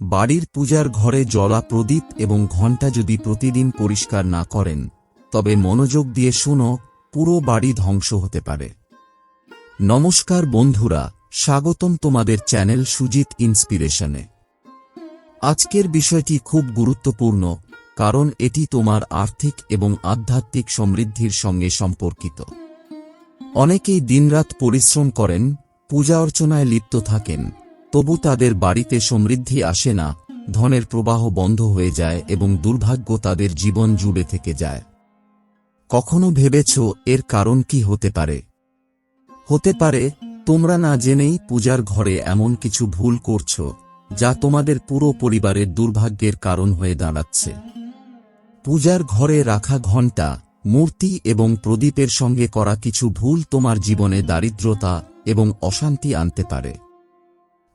বাড়ির পূজার ঘরে জলা প্রদীপ এবং ঘণ্টা যদি প্রতিদিন পরিষ্কার না করেন, তবে মনোযোগ দিয়ে শুনো, পুরো বাড়ি ধ্বংস হতে পারে। নমস্কার বন্ধুরা, স্বাগতম তোমাদের চ্যানেল সুজিত ইন্সপিরেশনে। আজকের বিষয়টি খুব গুরুত্বপূর্ণ, কারণ এটি তোমার আর্থিক এবং আধ্যাত্মিক সমৃদ্ধির সঙ্গে সম্পর্কিত। অনেকেই দিনরাত পরিশ্রম করেন, পূজা অর্চনায় লিপ্ত থাকেন তবু তাদের বাড়িতে সমৃদ্ধি আসে না, ধনের প্রবাহ বন্ধ হয়ে যায় এবং দুর্ভাগ্য তাদের জীবন জুড়ে থেকে যায়। কখনো ভেবেছ এর কারণ কি হতে পারে? হতে পারে, তোমরা না জেনেই পূজার ঘরে এমন কিছু ভুল করছ, যা তোমাদের পুরো পরিবারের দুর্ভাগ্যের কারণ হয়ে দাঁড়াচ্ছে। পূজার ঘরে রাখা ঘণ্টা, মূর্তি এবং প্রদীপের সঙ্গে করা কিছু ভুল তোমার জীবনে দারিদ্রতা এবং অশান্তি আনতে পারে।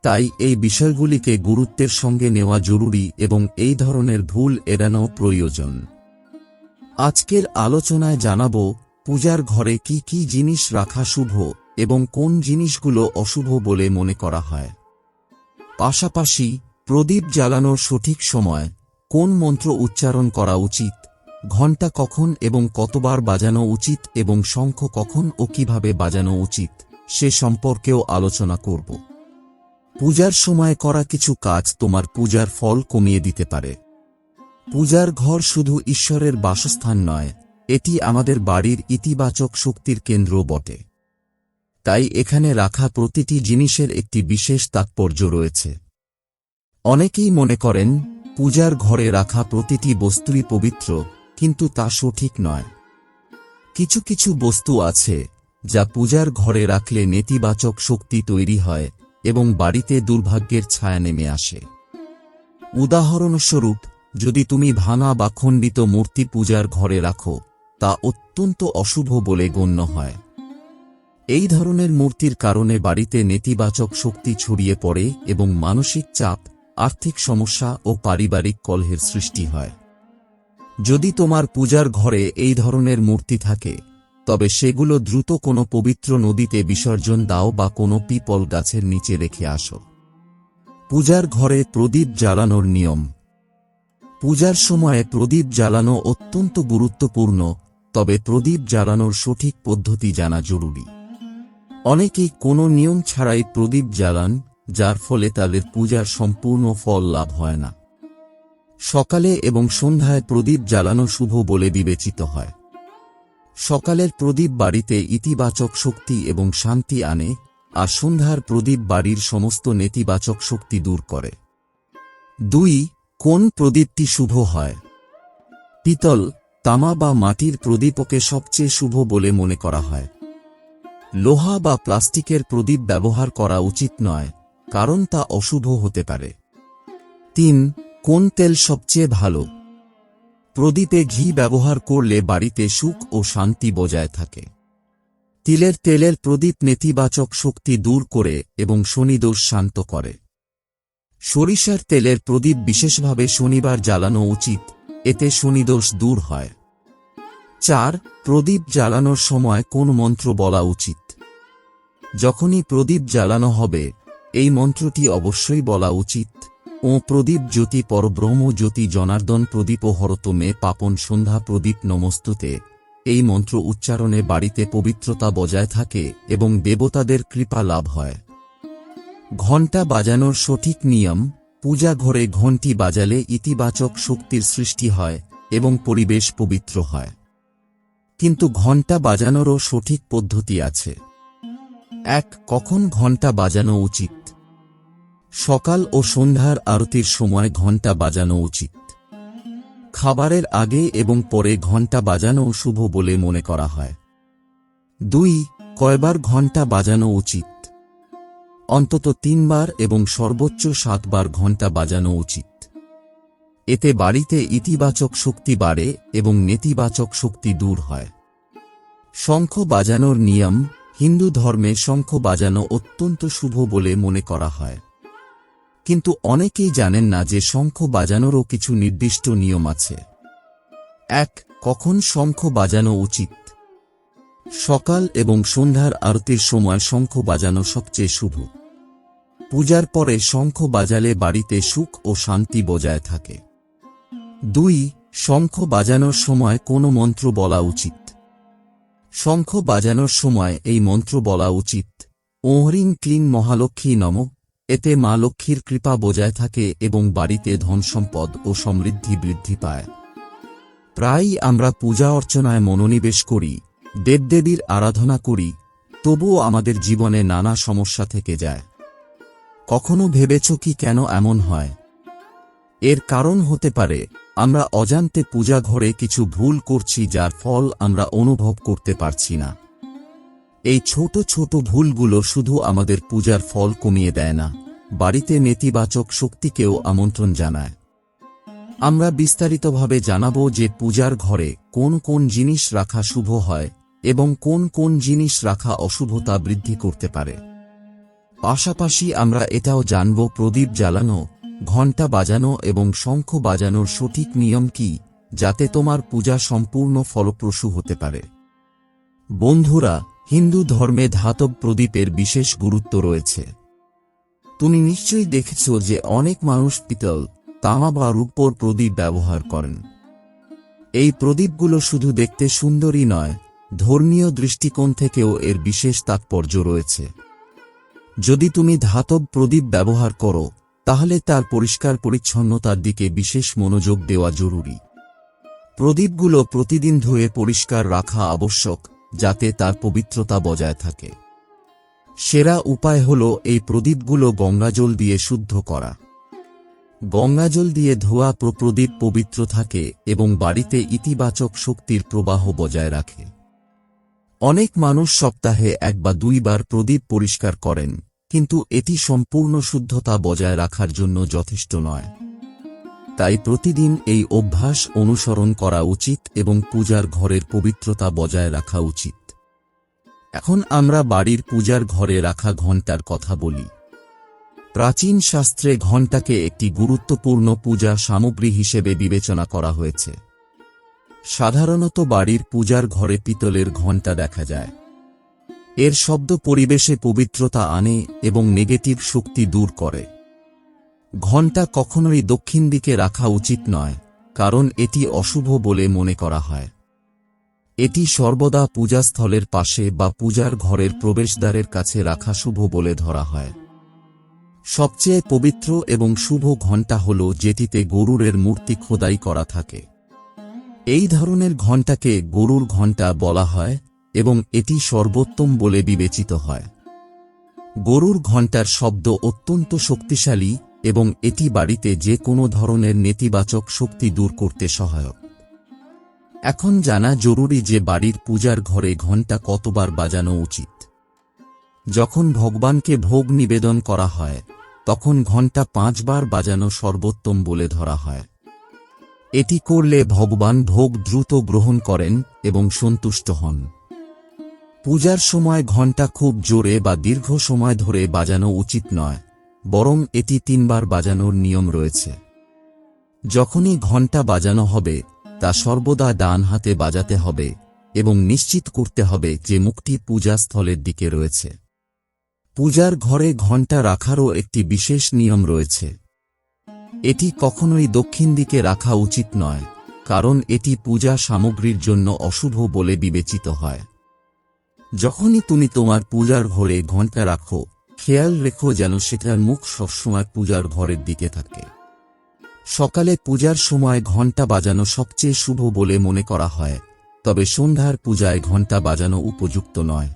তাই এই বিষয়গুলিকে গুরুত্বের সঙ্গে নেওয়া জরুরি এবং এই ধরনের ভুল এড়ানো প্রয়োজন। আজকের আলোচনায় জানাব, পূজার ঘরে কি কি জিনিস রাখা শুভ এবং কোন জিনিসগুলো অশুভ বলে মনে করা হয়। পাশাপাশি, প্রদীপ জ্বালানোর সঠিক সময়, কোন মন্ত্র উচ্চারণ করা উচিত, ঘণ্টা কখন এবং কতবার বাজানো উচিত এবং শঙ্খ কখন ও কীভাবে বাজানো উচিত, সে সম্পর্কেও আলোচনা করব। পূজার সময় করা কিছু কাজ তোমার পূজার ফল কমিয়ে দিতে পারে। পূজার ঘর শুধু ঈশ্বরের বাসস্থান নয়, এটি আমাদের বাড়ির ইতিবাচক শক্তির কেন্দ্র বটে। তাই এখানে রাখা প্রতিটি জিনিসের একটি বিশেষ তাৎপর্য রয়েছে। অনেকেই মনে করেন, পূজার ঘরে রাখা প্রতিটি বস্তুই পবিত্র, কিন্তু তা সঠিক নয়। কিছু কিছু বস্তু আছে, যা পূজার ঘরে রাখলে নেতিবাচক শক্তি তৈরি হয় এবং বাড়িতে দুর্ভাগ্যের ছায়া নেমে আসে। উদাহরণস্বরূপ, যদি তুমি ভাঙা বা খণ্ডিত মূর্তি পূজার ঘরে রাখো, তা অত্যন্ত অশুভ বলে গণ্য হয়। এই ধরনের মূর্তির কারণে বাড়িতে নেতিবাচক শক্তি ছড়িয়ে পড়ে এবং মানসিক চাপ, আর্থিক সমস্যা ও পারিবারিক কলহের সৃষ্টি হয়। যদি তোমার পূজার ঘরে এই ধরনের মূর্তি থাকে তবে সেগুলো দ্রুত কোনো পবিত্র নদীতে বিসর্জন দাও বা কোনো পিপল গাছের নিচে রেখে আসো। পূজার ঘরে প্রদীপ জ্বালানোর নিয়ম। পূজার সময়ে প্রদীপ জ্বালানো অত্যন্ত গুরুত্বপূর্ণ, তবে প্রদীপ জ্বালানোর সঠিক পদ্ধতি জানা জরুরি। অনেকেই কোনো নিয়ম ছাড়াই প্রদীপ জ্বালান, যার ফলে তাদের পূজার সম্পূর্ণ ফল লাভ হয় না। সকালে এবং সন্ধ্যায় প্রদীপ জ্বালানো শুভ বলে বিবেচিত হয়। সকালের প্রদীপ বাড়িতে ইতিবাচক শক্তি এবং শান্তি আনে, আর সন্ধ্যার প্রদীপ বাড়ির সমস্ত নেতিবাচক শক্তি দূর করে। দুই, কোন প্রদীপটি শুভ হয়? পিতল, তামা বা মাটির প্রদীপকে সবচেয়ে শুভ বলে মনে করা হয়। লোহা বা প্লাস্টিকের প্রদীপ ব্যবহার করা উচিত নয়, কারণ তা অশুভ হতে পারে। তিন, কোন তেল সবচেয়ে ভালো? প্রদীপে ঘি ব্যবহার করলে বাড়িতে সুখ ও শান্তি বজায় থাকে। তিলের তেলের প্রদীপ নেতিবাচক শক্তি দূর করে এবং শনিদোষ শান্ত করে। সরিষার তেলের প্রদীপ বিশেষভাবে শনিবার জ্বালানো উচিত, এতে শনিদোষ দূর হয়। চার, প্রদীপ জ্বালানোর সময় কোন মন্ত্র বলা উচিত? যখনই প্রদীপ জ্বালানো হবে, এই মন্ত্রটি অবশ্যই বলা উচিত। ও প্রদীপ জ্যোতি পরব্রহ্ম জ্যোতি জনার্দন প্রদীপ হরত মে পাপন সন্ধ্যা প্রদীপ নমস্তুতে। এই মন্ত্র উচ্চারণে বাড়িতে পবিত্রতা বজায় থাকে এবং দেবতাদের কৃপা লাভ হয়। ঘণ্টা বাজানোর সঠিক নিয়ম, পূজা ঘরে ঘণ্টি বাজালে ইতিবাচক শক্তির সৃষ্টি হয় এবং পরিবেশ পবিত্র হয়। কিন্তু ঘণ্টা বাজানোরও সঠিক পদ্ধতি আছে। এক, কখন ঘণ্টা বাজানো উচিত? সকাল ও সন্ধ্যার আরতির সময় ঘণ্টা বাজানো উচিত। খাবারের আগে এবং পরে ঘণ্টা বাজানো শুভ বলে মনে করা হয়। দুই, কয়বার ঘণ্টা বাজানো উচিত? অন্তত তিনবার এবং সর্বোচ্চ সাতবার ঘণ্টা বাজানো উচিত। এতে বাড়িতে ইতিবাচক শক্তি বাড়ে এবং নেতিবাচক শক্তি দূর হয়। শঙ্খ বাজানোর নিয়ম হিন্দু ধর্মে শঙ্খ বাজানো অত্যন্ত শুভ বলে মনে করা হয়। কিন্তু অনেকেই জানেন না যে শঙ্খ বাজানোরও কিছু নির্দিষ্ট নিয়ম আছে। এক, কখন শঙ্খ বাজানো উচিত? সকাল এবং সন্ধ্যার আরতির সময় শঙ্খ বাজানো সবচেয়ে শুভ। পূজার পরে শঙ্খ বাজালে বাড়িতে সুখ ও শান্তি বজায় থাকে। দুই, শঙ্খ বাজানোর সময় কোনো মন্ত্র বলা উচিত। শঙ্খ বাজানোর সময় এই মন্ত্র বলা উচিত ওহরিং ক্লিন মহালক্ষ্মী নম। এতে মা লক্ষ্মীর কৃপা বজায় থাকে এবং বাড়িতে ধনসম্পদ ও সমৃদ্ধি বৃদ্ধি পায়। প্রায়ই আমরা পূজা অর্চনায় মনোনিবেশ করি, দেবদেবীর আরাধনা করি, তবুও আমাদের জীবনে নানা সমস্যা থেকে যায়। কখনো ভেবেছ কি কেন এমন হয়? এর কারণ হতে পারে, আমরা অজান্তে পূজা ঘরে কিছু ভুল করছি যার ফল আমরা অনুভব করতে পারছি না। এই ছোট ছোট ভুলগুলো শুধু আমাদের পূজার ফল কমিয়ে দেয় না, বাড়িতে নেতিবাচক শক্তিকেও আমন্ত্রণ জানায়। আমরা বিস্তারিতভাবে জানাব যে পূজার ঘরে কোন কোন জিনিস রাখা শুভ হয় এবং কোন কোন জিনিস রাখা অশুভতা বৃদ্ধি করতে পারে। পাশাপাশি আমরা এটাও জানব প্রদীপ জ্বালানো, ঘণ্টা বাজানো এবং শঙ্খ বাজানোর সঠিক নিয়ম কি, যাতে তোমার পূজা সম্পূর্ণ ফলপ্রসূ হতে পারে। বন্ধুরা হিন্দু ধর্মে ধাতব প্রদীপের বিশেষ গুরুত্ব রয়েছে। তুমি নিশ্চয়ই দেখেছ যে অনেক মানুষ পিতল, তামা বা রূপোর প্রদীপ ব্যবহার করেন। এই প্রদীপগুলো শুধু দেখতে সুন্দরই নয়, ধর্মীয় দৃষ্টিকোণ থেকেও এর বিশেষ তাৎপর্য রয়েছে। যদি তুমি ধাতব প্রদীপ ব্যবহার করো, তাহলে তার পরিষ্কার পরিচ্ছন্নতার দিকে বিশেষ মনোযোগ দেওয়া জরুরি। প্রদীপগুলো প্রতিদিন ধুয়ে পরিষ্কার রাখা আবশ্যক যাতে তার পবিত্রতা বজায় থাকে। সেরা উপায় হল এই প্রদীপগুলো গঙ্গাজল দিয়ে শুদ্ধ করা। গঙ্গাজল দিয়ে ধোয়া প্র- প্রদীপ পবিত্র থাকে এবং বাড়িতে ইতিবাচক শক্তির প্রবাহ বজায় রাখে। অনেক মানুষ সপ্তাহে এক বা দুইবার প্রদীপ পরিষ্কার করেন, কিন্তু এটি সম্পূর্ণ শুদ্ধতা বজায় রাখার জন্য যথেষ্ট নয়। তাই প্রতিদিন এই অভ্যাস অনুসরণ করা উচিত এবং পূজার ঘরের পবিত্রতা বজায় রাখা উচিত। এখন আমরা বাড়ির পূজার ঘরে রাখা ঘণ্টার কথা বলি। প্রাচীন শাস্ত্রে ঘণ্টাকে একটি গুরুত্বপূর্ণ পূজা সামগ্রী হিসেবে বিবেচনা করা হয়েছে। সাধারণত বাড়ির পূজার ঘরে পিতলের ঘণ্টা দেখা যায়। এর শব্দ পরিবেশে পবিত্রতা আনে এবং নেগেটিভ শক্তি দূর করে। ঘণ্টা কখনোই দক্ষিণ দিকে রাখা উচিত নয়, কারণ এটি অশুভ বলে মনে করা হয়। এটি সর্বদা পূজাস্থলের পাশে বা পূজার ঘরের প্রবেশদ্বারের কাছে রাখা শুভ বলে ধরা হয়। সবচেয়ে পবিত্র এবং শুভ ঘণ্টা হল যেটিতে গরুরের মূর্তি খোদাই করা থাকে। এই ধরনের ঘণ্টাকে গরুর ঘণ্টা বলা হয় এবং এটি সর্বোত্তম বলে বিবেচিত হয়। গরুর ঘণ্টার শব্দ অত্যন্ত শক্তিশালী এবং এটি বাড়িতে যে কোনো ধরনের নেতিবাচক শক্তি দূর করতে সহায়ক। এখন জানা জরুরি যে বাড়ির পূজার ঘরে ঘণ্টা কতবার বাজানো উচিত। যখন ভগবানকে ভোগ নিবেদন করা হয়, তখন ঘণ্টা পাঁচবার বাজানো সর্বোত্তম বলে ধরা হয়। এটি করলে ভগবান ভোগ দ্রুত গ্রহণ করেন এবং সন্তুষ্ট হন। পূজার সময় ঘণ্টা খুব জোরে বা দীর্ঘ সময় ধরে বাজানো উচিত নয়। বরং এটি তিনবার বাজানোর নিয়ম রয়েছে। যখনই ঘণ্টা বাজানো হবে, তা সর্বদা ডান হাতে বাজাতে হবে এবং নিশ্চিত করতে হবে যে মুখটি পূজাস্থলের দিকে রয়েছে। পূজার ঘরে ঘণ্টা রাখারও একটি বিশেষ নিয়ম রয়েছে। এটি কখনোই দক্ষিণ দিকে রাখা উচিত নয়, কারণ এটি পূজা সামগ্রীর জন্য অশুভ বলে বিবেচিত হয়। যখনই তুমি তোমার পূজার ঘরে ঘণ্টা রাখো খেয়াল রেখো যেন সেটার মুখ সবসময় পূজার ঘরের দিকে থাকে। সকালে পূজার সময় ঘণ্টা বাজানো সবচেয়ে শুভ বলে মনে করা হয়, তবে সন্ধ্যার পূজায় ঘণ্টা বাজানো উপযুক্ত নয়।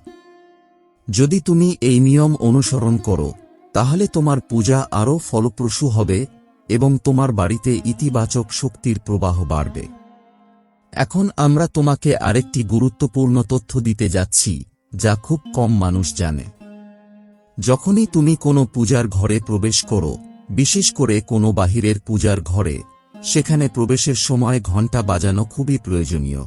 যদি তুমি এই নিয়ম অনুসরণ করো, তাহলে তোমার পূজা আরও ফলপ্রসূ হবে এবং তোমার বাড়িতে ইতিবাচক শক্তির প্রবাহ বাড়বে। এখন আমরা তোমাকে আরেকটি গুরুত্বপূর্ণ তথ্য দিতে যাচ্ছি, যা খুব কম মানুষ জানে। যখনই তুমি কোনো পূজার ঘরে প্রবেশ করো, বিশেষ করে কোনো বাহিরের পূজার ঘরে, সেখানে প্রবেশের সময় ঘণ্টা বাজানো খুবই প্রয়োজনীয়।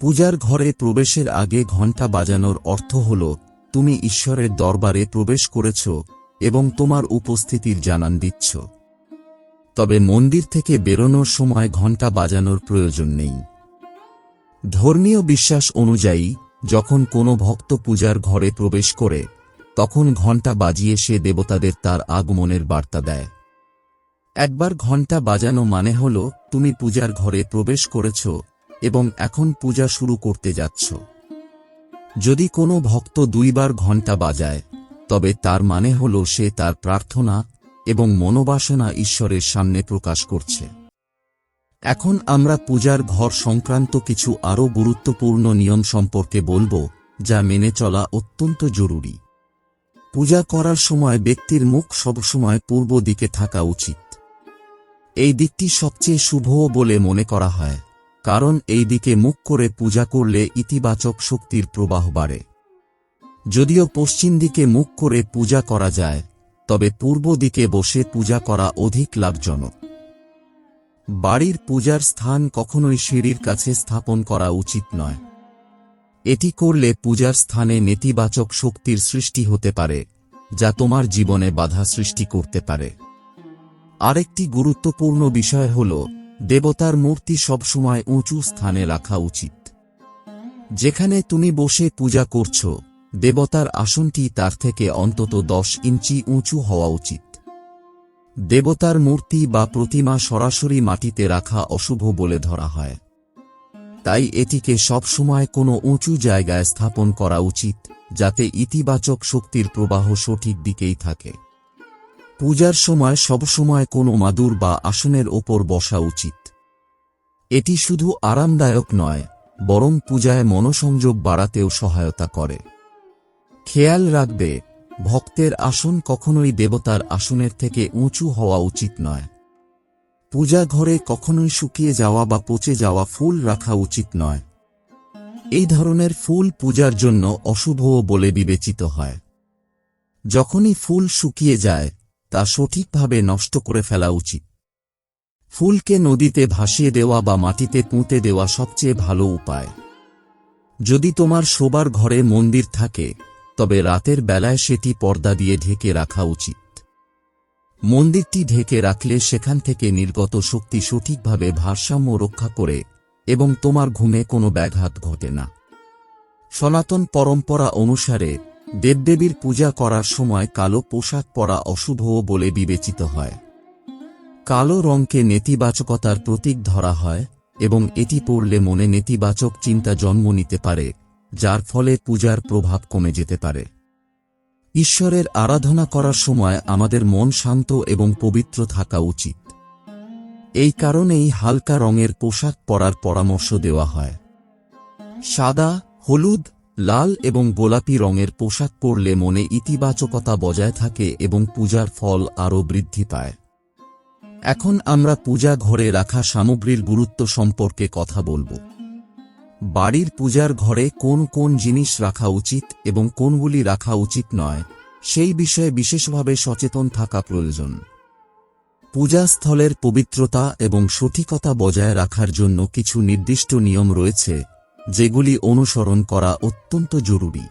পূজার ঘরে প্রবেশের আগে ঘণ্টা বাজানোর অর্থ হল, তুমি ঈশ্বরের দরবারে প্রবেশ করেছ এবং তোমার উপস্থিতির জানান দিচ্ছ। তবে মন্দির থেকে বেরোনোর সময় ঘণ্টা বাজানোর প্রয়োজন নেই। ধর্মীয় বিশ্বাস অনুযায়ী, যখন কোনো ভক্ত পূজার ঘরে প্রবেশ করে তখন ঘণ্টা বাজিয়ে সে দেবতাদের তার আগমনের বার্তা দেয়। একবার ঘণ্টা বাজানো মানে হল, তুমি পূজার ঘরে প্রবেশ করেছ এবং এখন পূজা শুরু করতে যাচ্ছ। যদি কোনো ভক্ত দুইবার ঘণ্টা বাজায়, তবে তার মানে হল সে তার প্রার্থনা এবং মনোবাসনা ঈশ্বরের সামনে প্রকাশ করছে। এখন আমরা পূজার ঘর সংক্রান্ত কিছু আরও গুরুত্বপূর্ণ নিয়ম সম্পর্কে বলব, যা মেনে চলা অত্যন্ত জরুরি। পূজা করার সময় ব্যক্তির মুখ সবসময় পূর্ব দিকে থাকা উচিত। এই দিকটি সবচেয়ে শুভ বলে মনে করা হয়, কারণ এই দিকে মুখ করে পূজা করলে ইতিবাচক শক্তির প্রবাহ বাড়ে। যদিও পশ্চিম দিকে মুখ করে পূজা করা যায়, তবে পূর্ব দিকে বসে পূজা করা অধিক লাভজনক। বাড়ির পূজার স্থান কখনোই সিঁড়ির কাছে স্থাপন করা উচিত নয়। এটি করলে পূজার স্থানে নেতিবাচক শক্তির সৃষ্টি হতে পারে, যা তোমার জীবনে বাধা সৃষ্টি করতে পারে। আরেকটি গুরুত্বপূর্ণ বিষয় হল, দেবতার মূর্তি সবসময় উঁচু স্থানে রাখা উচিত। যেখানে তুমি বসে পূজা করছ, দেবতার আসনটি তার থেকে অন্তত দশ ইঞ্চি উঁচু হওয়া উচিত। দেবতার মূর্তি বা প্রতিমা সরাসরি মাটিতে রাখা অশুভ বলে ধরা হয়। তাই এটিকে সবসময় কোনো উঁচু জায়গায় স্থাপন করা উচিত, যাতে ইতিবাচক শক্তির প্রবাহ সঠিক দিকেই থাকে। পূজার সময় সবসময় কোনো মাদুর বা আসনের ওপর বসা উচিত। এটি শুধু আরামদায়ক নয়, বরং পূজায় মনোসংযোগ বাড়াতেও সহায়তা করে। খেয়াল রাখবে, ভক্তের আসন কখনোই দেবতার আসনের থেকে উঁচু হওয়া উচিত নয়। পূজা ঘরে কখনোই শুকিয়ে যাওয়া বা পচে যাওয়া ফুল রাখা উচিত নয়। এই ধরনের ফুল পূজার জন্য অশুভ বলে বিবেচিত হয়। যখনই ফুল শুকিয়ে যায়, তা সঠিকভাবে নষ্ট করে ফেলা উচিত। ফুলকে নদীতে ভাসিয়ে দেওয়া বা মাটিতে পুঁতে দেওয়া সবচেয়ে ভালো উপায়। যদি তোমার শোবার ঘরে মন্দির থাকে, তবে রাতের বেলায় সেটি পর্দা দিয়ে ঢেকে রাখা উচিত। মন্দিরটি ঢেকে রাখলে সেখান থেকে নির্গত শক্তি সঠিকভাবে ভারসাম্য রক্ষা করে এবং তোমার ঘুমে কোনো ব্যাঘাত ঘটে না। সনাতন পরম্পরা অনুসারে দেবদেবীর পূজা করার সময় কালো পোশাক পরা অশুভ বলে বিবেচিত হয়। কালো রঙকে নেতিবাচকতার প্রতীক ধরা হয় এবং এটি পড়লে মনে নেতিবাচক চিন্তা জন্ম নিতে পারে, যার ফলে পূজার প্রভাব কমে যেতে পারে। ঈশ্বরের আরাধনা করার সময় আমাদের মন শান্ত এবং পবিত্র থাকা উচিত। এই কারণেই হালকা রঙের পোশাক পরার পরামর্শ দেওয়া হয়। সাদা, হলুদ, লাল এবং গোলাপি রঙের পোশাক পরলে মনে ইতিবাচকতা বজায় থাকে এবং পূজার ফল আরও বৃদ্ধি পায়। এখন আমরা পূজা ঘরে রাখা সামগ্রীর গুরুত্ব সম্পর্কে কথা বলব। বাড়ির পূজার ঘরে কোন কোন জিনিস রাখা উচিত এবং কোনগুলি রাখা উচিত নয়, সেই বিষয়ে বিশেষভাবে সচেতন থাকা প্রয়োজন। পূজাস্থলের পবিত্রতা এবং সঠিকতা বজায় রাখার জন্য কিছু নির্দিষ্ট নিয়ম রয়েছে, যেগুলি অনুসরণ করা অত্যন্ত জরুরি।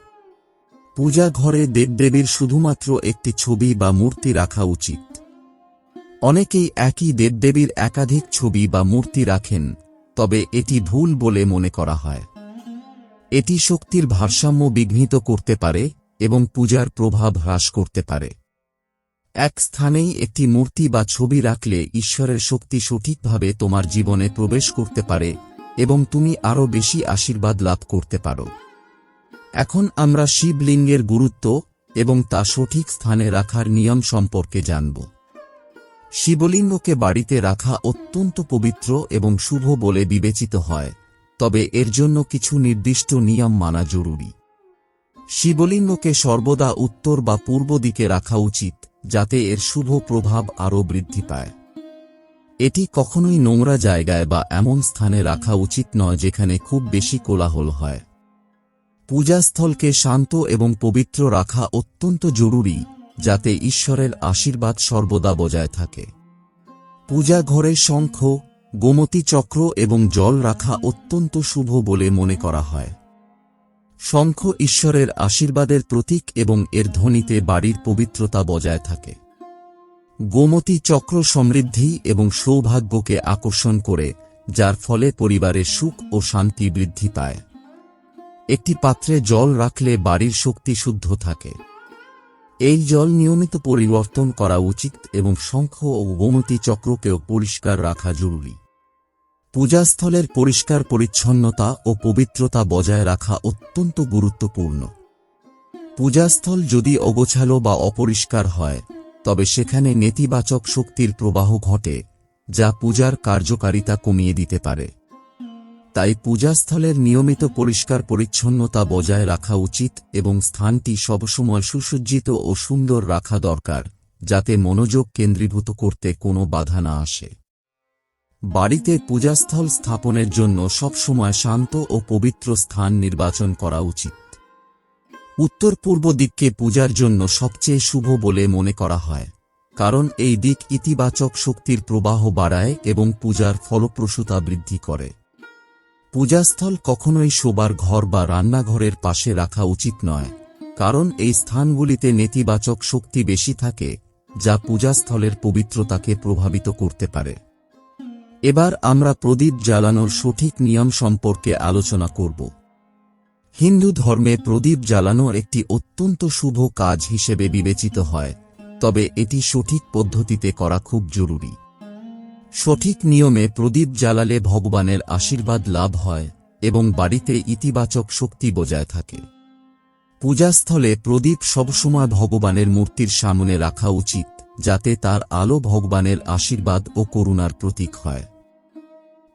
পূজা ঘরে দেবদেবীর শুধুমাত্র একটি ছবি বা মূর্তি রাখা উচিত। অনেকেই একই দেবদেবীর একাধিক ছবি বা মূর্তি রাখেন তবে এটি ভুল বলে মনে করা হয়। এটি শক্তির ভারসাম্য বিঘ্নিত করতে পারে এবং পূজার প্রভাব হ্রাস করতে পারে। এক স্থানেই একটি মূর্তি বা ছবি রাখলে ঈশ্বরের শক্তি সঠিকভাবে তোমার জীবনে প্রবেশ করতে পারে এবং তুমি আরও বেশি আশীর্বাদ লাভ করতে পারো। এখন আমরা শিবলিঙ্গের গুরুত্ব এবং তা সঠিক স্থানে রাখার নিয়ম সম্পর্কে জানব। শিবলিঙ্গকে বাড়িতে রাখা অত্যন্ত পবিত্র এবং শুভ বলে বিবেচিত হয়, তবে এর জন্য কিছু নির্দিষ্ট নিয়ম মানা জরুরি। শিবলিঙ্গকে সর্বদা উত্তর বা পূর্ব দিকে রাখা উচিত, যাতে এর শুভ প্রভাব আরও বৃদ্ধি পায়। এটি কখনোই নোংরা জায়গায় বা এমন স্থানে রাখা উচিত নয় যেখানে খুব বেশি কোলাহল হয়। পূজাস্থলকে শান্ত এবং পবিত্র রাখা অত্যন্ত জরুরি যাতে ঈশ্বরের আশীর্বাদ সর্বদা বজায় থাকে। পূজা ঘরে শঙ্খ, গোমতী চক্র এবং জল রাখা অত্যন্ত শুভ বলে মনে করা হয়। শঙ্খ ঈশ্বরের আশীর্বাদের প্রতীক এবং এর ধ্বনিতে বাড়ির পবিত্রতা বজায় থাকে। গোমতী চক্র সমৃদ্ধি এবং সৌভাগ্যকে আকর্ষণ করে, যার ফলে পরিবারের সুখ ও শান্তি বৃদ্ধি পায়। একটি পাত্রে জল রাখলে বাড়ির শক্তি শুদ্ধ থাকে। এই জল নিয়মিত পরিবর্তন করা উচিত এবং শঙ্খ ও গোমতী চক্রকেও পরিষ্কার রাখা জরুরি। পূজাস্থলের পরিষ্কার পরিচ্ছন্নতা ও পবিত্রতা বজায় রাখা অত্যন্ত গুরুত্বপূর্ণ। পূজাস্থল যদি অগোছালো বা অপরিষ্কার হয়, তবে সেখানে নেতিবাচক শক্তির প্রবাহ ঘটে, যা পূজার কার্যকারিতা কমিয়ে দিতে পারে। তাই পূজাস্থলের নিয়মিত পরিষ্কার পরিচ্ছন্নতা বজায় রাখা উচিত এবং স্থানটি সবসময় সুসজ্জিত ও সুন্দর রাখা দরকার, যাতে মনোযোগ কেন্দ্রীভূত করতে কোনো বাধা না আসে। বাড়িতে পূজাস্থল স্থাপনের জন্য সবসময় শান্ত ও পবিত্র স্থান নির্বাচন করা উচিত। উত্তর পূর্ব দিককে পূজার জন্য সবচেয়ে শুভ বলে মনে করা হয়, কারণ এই দিক ইতিবাচক শক্তির প্রবাহ বাড়ায় এবং পূজার ফলপ্রসূতা বৃদ্ধি করে। পূজাস্থল কখনোই শোবার ঘর বা রান্নাঘরের পাশে রাখা উচিত নয়, কারণ এই স্থানগুলিতে নেতিবাচক শক্তি বেশি থাকে, যা পূজাস্থলের পবিত্রতাকে প্রভাবিত করতে পারে। এবার আমরা প্রদীপ জ্বালানোর সঠিক নিয়ম সম্পর্কে আলোচনা করব। হিন্দু ধর্মে প্রদীপ জ্বালানো একটি অত্যন্ত শুভ কাজ হিসেবে বিবেচিত হয়, তবে এটি সঠিক পদ্ধতিতে করা খুব জরুরি। সঠিক নিয়মে প্রদীপ জ্বালালে ভগবানের আশীর্বাদ লাভ হয় এবং বাড়িতে ইতিবাচক শক্তি বজায় থাকে। পূজাস্থলে প্রদীপ সবসময় ভগবানের মূর্তির সামনে রাখা উচিত, যাতে তার আলো ভগবানের আশীর্বাদ ও করুণার প্রতীক হয়।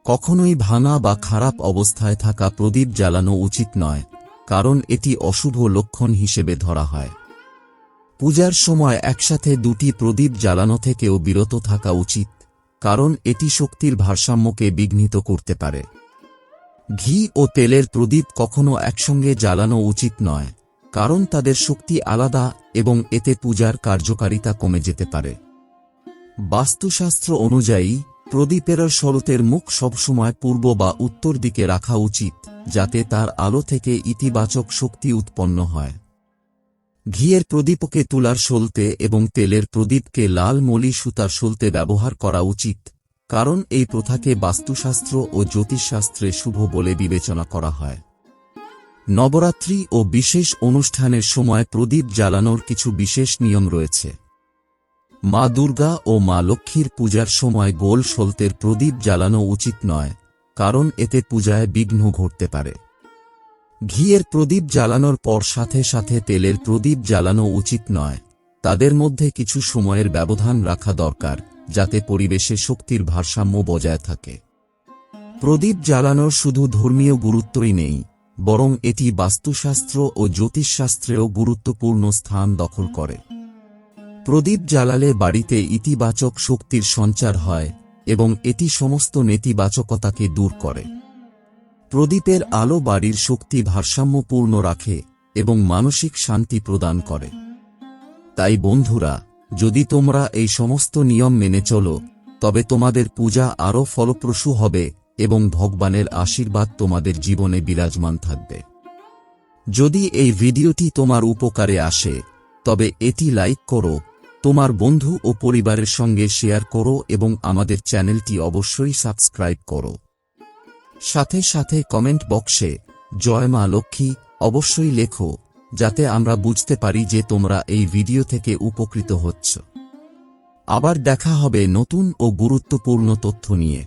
কখনোই ভাঙা বা খারাপ অবস্থায় থাকা প্রদীপ জ্বালানো উচিত নয়, কারণ এটি অশুভ লক্ষণ হিসেবে ধরা হয়। পূজার সময় একসাথে দুটি প্রদীপ জ্বালানো থেকেও বিরত থাকা উচিত কারণ এটি শক্তির ভারসাম্যকে বিঘ্নিত করতে পারে। ঘি ও তেলের প্রদীপ কখনো একসঙ্গে জ্বালানো উচিত নয়, কারণ তাদের শক্তি আলাদা এবং এতে পূজার কার্যকারিতা কমে যেতে পারে। বাস্তুশাস্ত্র অনুযায়ী, প্রদীপের শরতের মুখ সবসময় পূর্ব বা উত্তর দিকে রাখা উচিত, যাতে তার আলো থেকে ইতিবাচক শক্তি উৎপন্ন হয়। ঘিয়ের প্রদীপকে তুলার সলতে এবং তেলের প্রদীপকে লাল মলি সুতার সলতে ব্যবহার করা উচিত, কারণ এই প্রথাকে বাস্তুশাস্ত্র ও জ্যোতিষশাস্ত্রে শুভ বলে বিবেচনা করা হয়। নবরাত্রি ও বিশেষ অনুষ্ঠানের সময় প্রদীপ জ্বালানোর কিছু বিশেষ নিয়ম রয়েছে। মা দুর্গা ও মা লক্ষ্মীর পূজার সময় গোল সলতের প্রদীপ জ্বালানো উচিত নয়, কারণ এতে পূজায় বিঘ্ন ঘটতে পারে। ঘিয়ের প্রদীপ জ্বালানোর পর সাথে সাথে তেলের প্রদীপ জ্বালানো উচিত নয়। তাদের মধ্যে কিছু সময়ের ব্যবধান রাখা দরকার, যাতে পরিবেশে শক্তির ভারসাম্য বজায় থাকে। প্রদীপ জ্বালানোর শুধু ধর্মীয় গুরুত্বই নেই, বরং এটি বাস্তুশাস্ত্র ও জ্যোতিষশাস্ত্রেও গুরুত্বপূর্ণ স্থান দখল করে। প্রদীপ জ্বালালে বাড়িতে ইতিবাচক শক্তির সঞ্চার হয় এবং এটি সমস্ত নেতিবাচকতাকে দূর করে। প্রদীপের আলো বাড়ির শক্তি ভারসাম্যপূর্ণ রাখে এবং মানসিক শান্তি প্রদান করে। তাই বন্ধুরা, যদি তোমরা এই সমস্ত নিয়ম মেনে চলো, তবে তোমাদের পূজা আরও ফলপ্রসূ হবে এবং ভগবানের আশীর্বাদ তোমাদের জীবনে বিরাজমান থাকবে। যদি এই ভিডিওটি তোমার উপকারে আসে, তবে এটি লাইক করো, তোমার বন্ধু ও পরিবারের সঙ্গে শেয়ার করো এবং আমাদের চ্যানেলটি অবশ্যই সাবস্ক্রাইব করো। সাথে সাথে কমেন্ট বক্সে, জয় মা লক্ষ্মী, অবশ্যই লেখো, যাতে আমরা বুঝতে পারি যে তোমরা এই ভিডিও থেকে উপকৃত হচ্ছ। আবার দেখা হবে নতুন ও গুরুত্বপূর্ণ তথ্য নিয়ে।